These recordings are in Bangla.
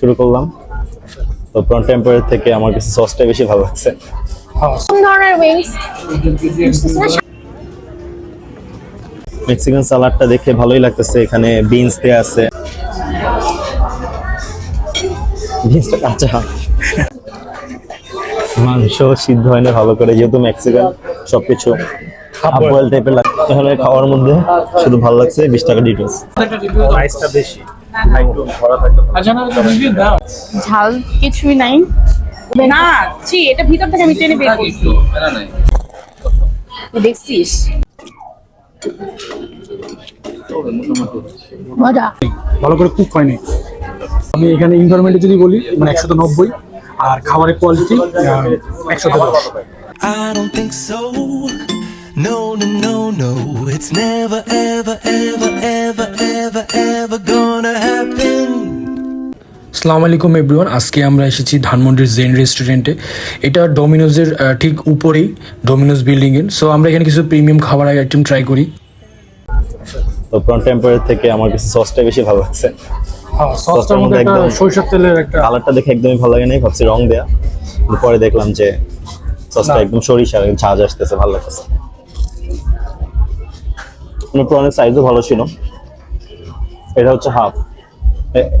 শুরু করলাম। তো প্রন টেম্পারের থেকে আমার কাছে সসটাই বেশি ভালো লাগছে। কোন ধরনের উইংস মেক্সিকান সালাডটা দেখে ভালোই লাগতেছে। এখানে বিনস দেয়া আছে। বিনসটা কাঁচা। মাংস সিদ্ধ হয় না ভালো করে। যেহেতু মেক্সিকান সবকিছু হাফ বয়েল টাইপের লাগছে। খাওয়ার মধ্যে শুধু ভালো লাগছে বিশ টাকা ডিটেলস রাইসটা বেশি। ঝাল কিছুই নাই। না ছি এটা ভিতর থেকে আমি টেনে বের করছি। দেখছিস? ভালো করে কুক হয়নি। আমি এখানে এনভায়রনমেন্টে যদি বলি মানে একশত নব্বই আর খাবারের কোয়ালিটি একশো দশ। No, no, no, no. It's never, ever, ever, ever, ever, ever gonna happen. সালাম আলাইকুম এভরিওয়ান। আজকে আমরা এসেছি ধানমন্ডির জেন রেস্টুরেন্টে। এটা ডোমিনোজের ঠিক উপরেই ডোমিনোজ বিল্ডিং এর। সো আমরা এখানে কিছু প্রিমিয়াম খাবার আইটেম ট্রাই করি। তো প্রন টেম্পারের থেকে আমার কাছে সসটাই বেশি ভালো লাগছে। হ্যাঁ সসটার মধ্যে একটা সরিষার তেলের একটা কালারটা দেখে একদমই ভালো লাগে নাই ভাবছি রং দেয়া। পরে দেখলাম যে সসটা। একদম সরিষার ঝাঁজ আসতেছে ভালো লাগতেছে। প্রনের সাইজও ভালো ছিল। এটা হচ্ছে হাফ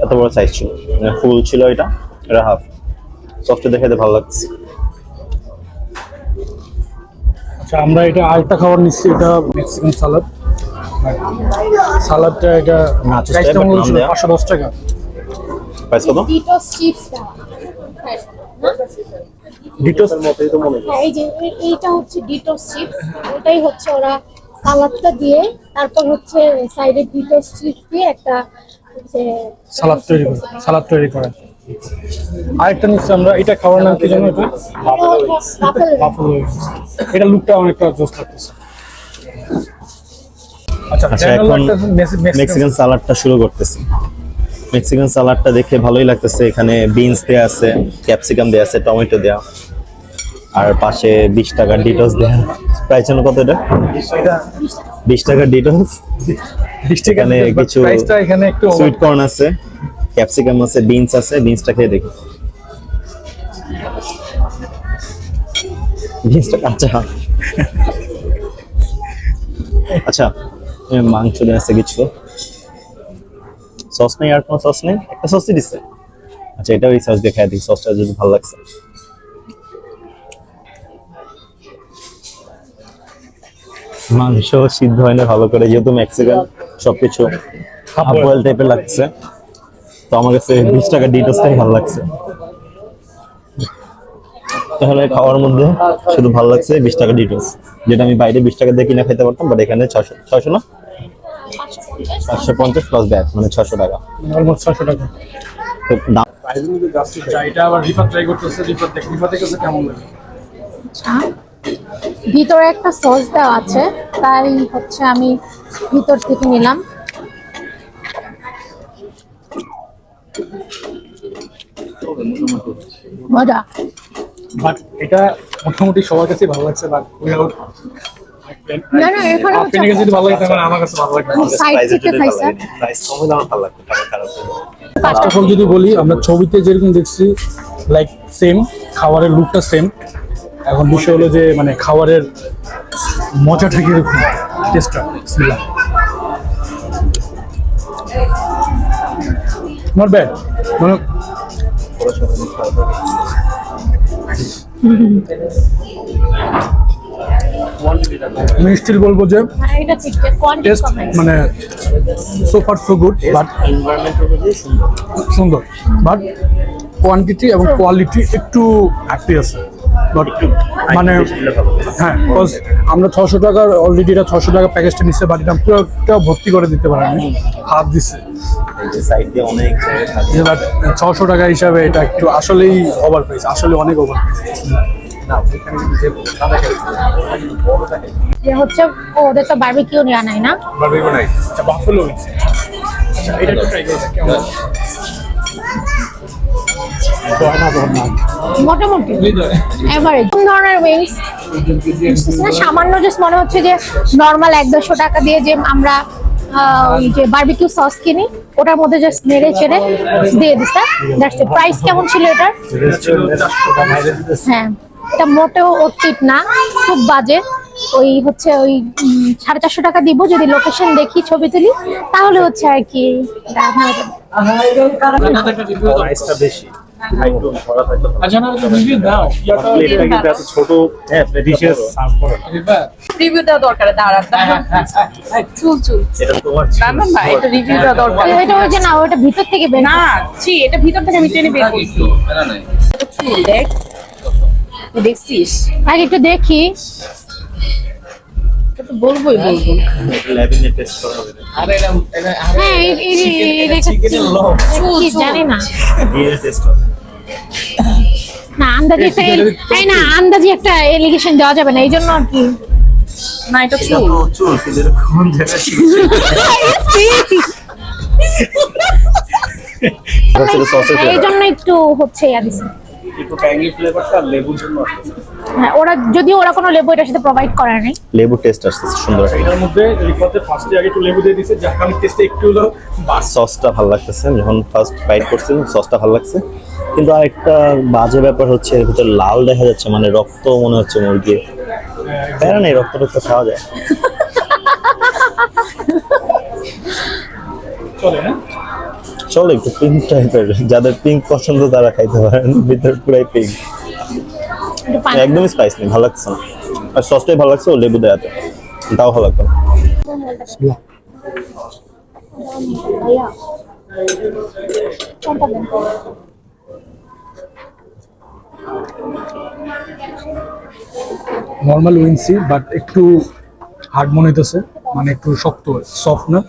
এত বড় সাইজ ছিল। মানে ফুল ছিল এটা। এটা হাফ সসটা দেখে তো ভালো লাগছে। আচ্ছা আমরা এটা আরেকটা খাবার নিচ্ছি। এটা মেক্সিকান সালাদ সালাদটা এটা প্রাইসটা মনে নাম দেয়া। পাঁচশো দশ টাকা। প্রাইস কত? ডিটোস চিপসটা ডিটোস হ্যাঁ এই যে এইটা হচ্ছে ডিটোস চিপস ওটাই হচ্ছে ওরা সালাদটা দিয়ে তারপর হচ্ছে সাইডে ডিটোস চিপস দিয়ে একটা হচ্ছে সালাদ তৈরি করে সালাদ তৈরি করে। আরেকটা নিচ্ছি আমরা এটা খাওয়ার নাম কি জানো এটা? এটা লুকটা অনেকটা জোস লাগতেছে। আচ্ছা আচ্ছা এখন মেক্সিকান মেক্সিকান সালাডটা শুরু করতেছি। মেক্সিকান সালাডটা দেখে ভালোই লাগতেছে এখানে বিনস দেয়া আছে ক্যাপসিকাম দেয়া আছে টমেটো দেয়া আর পাশে বিশ টাকার ডিটোস দেয়া। প্রাইস কত এটা? বিশ ডিটোস এখানে কিছু প্রাইসটা এখানে একটু সুইট কর্ন আছে ক্যাপসিকাম আছে বিনস আছে বিনসটা খেয়ে দেখি। বিনসটা কাঁচা। আচ্ছা মাংস দেওয়া আছে কিছু। সস নেই আর কোনো সস নেই? একটা সসই দিচ্ছে। আচ্ছা এটা ওই সস দিয়ে খেয়ে দিই সসটা যদি ভালো লাগছে। মাংস সিদ্ধ হয় না ভালো করে যেহেতু মেক্সিকান সবকিছু হাফ বয়েল টাইপের লাগছে। তো আমার কাছে বিশ টাকা ডিটোসটাই ভালো লাগছে। তাহলে খাওয়ার মধ্যে শুধু ভালো লাগছে বিশ টাকা ডিটোস যেটা আমি বাইরে বিশ টাকা দিয়ে কিনে খেতে পারতাম বাট এখানে ছশো ছশো না? পাঁচশো পঞ্চাশ প্লাস ব্যাট মানে ছশো টাকা। অলমোস্ট ছশো টাকা। তো দাম আচ্ছা আবার রিফাত ট্রাই করতেছে রিফাত দেখ কাছে কেমন লাগে? ভিতরে একটা সস দেওয়া আছে তাই হচ্ছে আমি ভিতর থেকে নিলাম। মজা। বাট এটা মোটামুটি সবার কাছে ভালো লাগছে বাট না না এখানে আপনি কাছে যদি ভালো লাগে তাহলে আমার কাছে ভালো লাগে সাইড থেকে খাইছে প্রাইস কমে দাম ভালো লাগবে টাকা ফার্স্ট অফ অল যদি বলি আমরা ছবিতে যেরকম দেখছি লাইক সেম খাবারের লুকটা সেম এখন বিষয় হলো যে মানে খাবারের মজাটা কীরকম? টেস্টটা বিসমিল্লাহ। নট ব্যাড মানে আমি স্টিল বলব যে হ্যাঁ, টেস্ট মানে so far so good but সুন্দর। বাট কোয়ান্টিটি এবং কোয়ালিটি একটু ঘাটতি আছে। মানে হ্যাঁ বিকজ আমরা ছশো টাকার অলরেডি এটা ছশো টাকা প্যাকেজটা নিচ্ছে বাট এটা পুরোটা ভর্তি করে দিতে পারেনি। হাফ দিচ্ছে ছশো টাকা হিসাবে এটা একটু আসলেই ওভার প্রাইস আসলে অনেক ওভার প্রাইস হচ্ছে ও, ওদের তো বারবিকিউ নেওয়া নাই না? আচ্ছা বাফেলো আচ্ছা এটা ট্রাই করে মোটামুটি। এভারেজ কোন ধরনের উইংস সামান্য জাস্ট মনে হচ্ছে যে নর্মাল এক দেড়শো টাকা দিয়ে যে আমরা ওই যে বারবিকিউ সস কিনি, ওটার মধ্যে জাস্ট নেড়ে চেড়ে দিয়ে দিছে দ্যাটস প্রাইস কেমন ছিল এটার? হ্যাঁ। এটা মোটেও অতীত না। খুব বাজে। ওই হচ্ছে ওই সাড়ে চারশো টাকা দিব, যদি লোকেশন দেখি, ছবি তুলি, তাহলে হচ্ছে আর কি হয়ে। আচ্ছা না রিভিউ দাও প্লেটটা কিন্তু এত ছোট। হ্যাঁ প্লেটটা সার্ভ করো। রিভিউ দেওয়া দরকার দাঁড়া চুল চুল। এটা তোমার না না না এটা রিভিউ দেওয়া দরকার। এটা ওই যে না ওটা ভিতর থেকে বের না ছি এটা ভিতর থেকে আমি টেনে বের করছি। চুল দেখ। দেখছিস? আগে একটু দেখি। তো বলবোই বলব ল্যাবিনে টেস্ট করা হবে। হ্যাঁ এই- এই- এই- এটা কি জানি না। দিয়ে টেস্ট হবে। না আন্দাজি একটা এই না আন্দাজি একটা এলিগেশন দেওয়া যাবে না এই জন্য আর কি। না এটা এটা চুল। তো চুল কিন্তু কোন জায়গায় এই জন্য একটু হচ্ছে ইয়া দিছে। একটু ট্যাঙ্গি ফ্লেভারটা লেবুর জন্য আসছে হ্যাঁ ওরা যদিও ওরা কোনো লেবু এটার সাথে প্রোভাইড করে নাই। লেবু টেস্ট আসছে সুন্দর এটার মধ্যে রিফাতে ফার্স্টে আগে একটু লেবু দিয়ে দিছে যার কারণে টেস্টটা একটু হলো বাস সসটা ভালো লাগতেছে যখন ফার্স্ট বাইট করছিলাম সসটা ভালো লাগছে। কিন্তু আরেকটা বাজে ব্যাপার হচ্ছে এর ভিতরে লাল দেখা যাচ্ছে মানে রক্ত মনে হচ্ছে মুরগির। প্যারা নেই রক্ত রক্ত খাওয়া যায়। চলে না চলো একটু পিঙ্ক টাইপের যাদের পিঙ্ক পছন্দ তারা খাইতে পারেন। ভিতর পুরাই পিঙ্ক একদমই স্পাইস নেই ভালো লাগছে না। আর সসটাই ভালো লাগছে ও লেবু দেওয়াতে তাও ভালো লাগতো না। নর্মাল উইন্সি বাট একটু হার্ড মনে হইতেছে। মানে একটু শক্ত সফট না।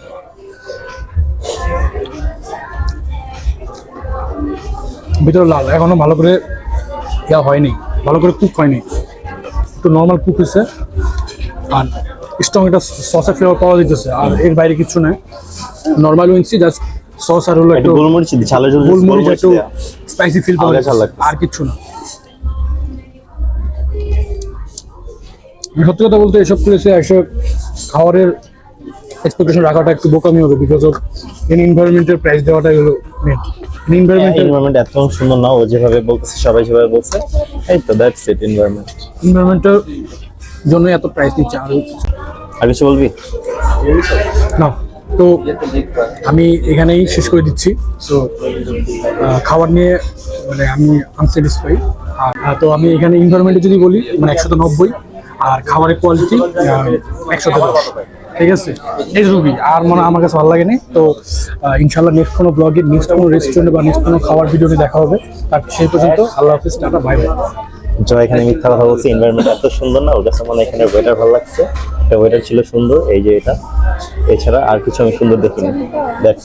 ভিতরে লাল এখনও ভালো করে ইয়া হয়নি। ভালো করে কুক হয়নি। একটু নর্মাল কুক হয়েছে আর স্ট্রং একটা সসের ফ্লেভার পাওয়া যেতেছে আর এর বাইরে কিছু নাই। নর্মাল উইন্সি জাস্ট সস আর হলো একটু গোলমরিচ দিই, ঝালের জন্য গোলমরিচ একটু স্পাইসি ফিল পাওয়া যাচ্ছে। আর কিচ্ছু না। সত্যি কথা বলতে এসব করেছে এসব খাবারের এক্সপেকটেশন রাখাটা একটু বোকামি হবে বিকজ অফ ইন এনভায়রনমেন্টের প্রাইস দেওয়াটাই হলো মেন ইন এনভায়রনমেন্টের এনভায়রনমেন্ট এত সুন্দর না ও যেভাবে বলছে সবাই যেভাবে বলছে। এই তো দ্যাটস ইট এনভায়রনমেন্ট এনভায়রনমেন্টের জন্য এত প্রাইস দিচ্ছে আর আর কিছু বলবি? না তো আমি এখানেই শেষ করে দিচ্ছি। সো খাবার নিয়ে মানে আমি আনস্যাটিসফাই আর তো আমি এখানে এনভায়রনমেন্টে যদি বলি মানে একশত নব্বই আর খাবারের কোয়ালিটি একশত দশ। ঠিক আছে? এই রুবি, আর মনে আমার কাছে ভালো লাগেনি। তো ইনশাল্লাহ নেক্সট কোনো ব্লগে নেক্সট কোনো রেস্টুরেন্টে বা নেক্সট কোনো খাবার ভিডিও নিয়ে দেখা হবে। তার সেই পর্যন্ত আল্লাহ হাফিজ, টাটা বাই বাই জয় এখানে মিথ্যা কথা বলছি এনভায়রনমেন্ট এত সুন্দর না, ওর কাছে মানে এখানে ওয়েটার ভালো লাগছে। এটা ওয়েদার ছিল সুন্দর, এই যে এটা। এছাড়া আর কিছু আমি সুন্দর দেখিনি ইট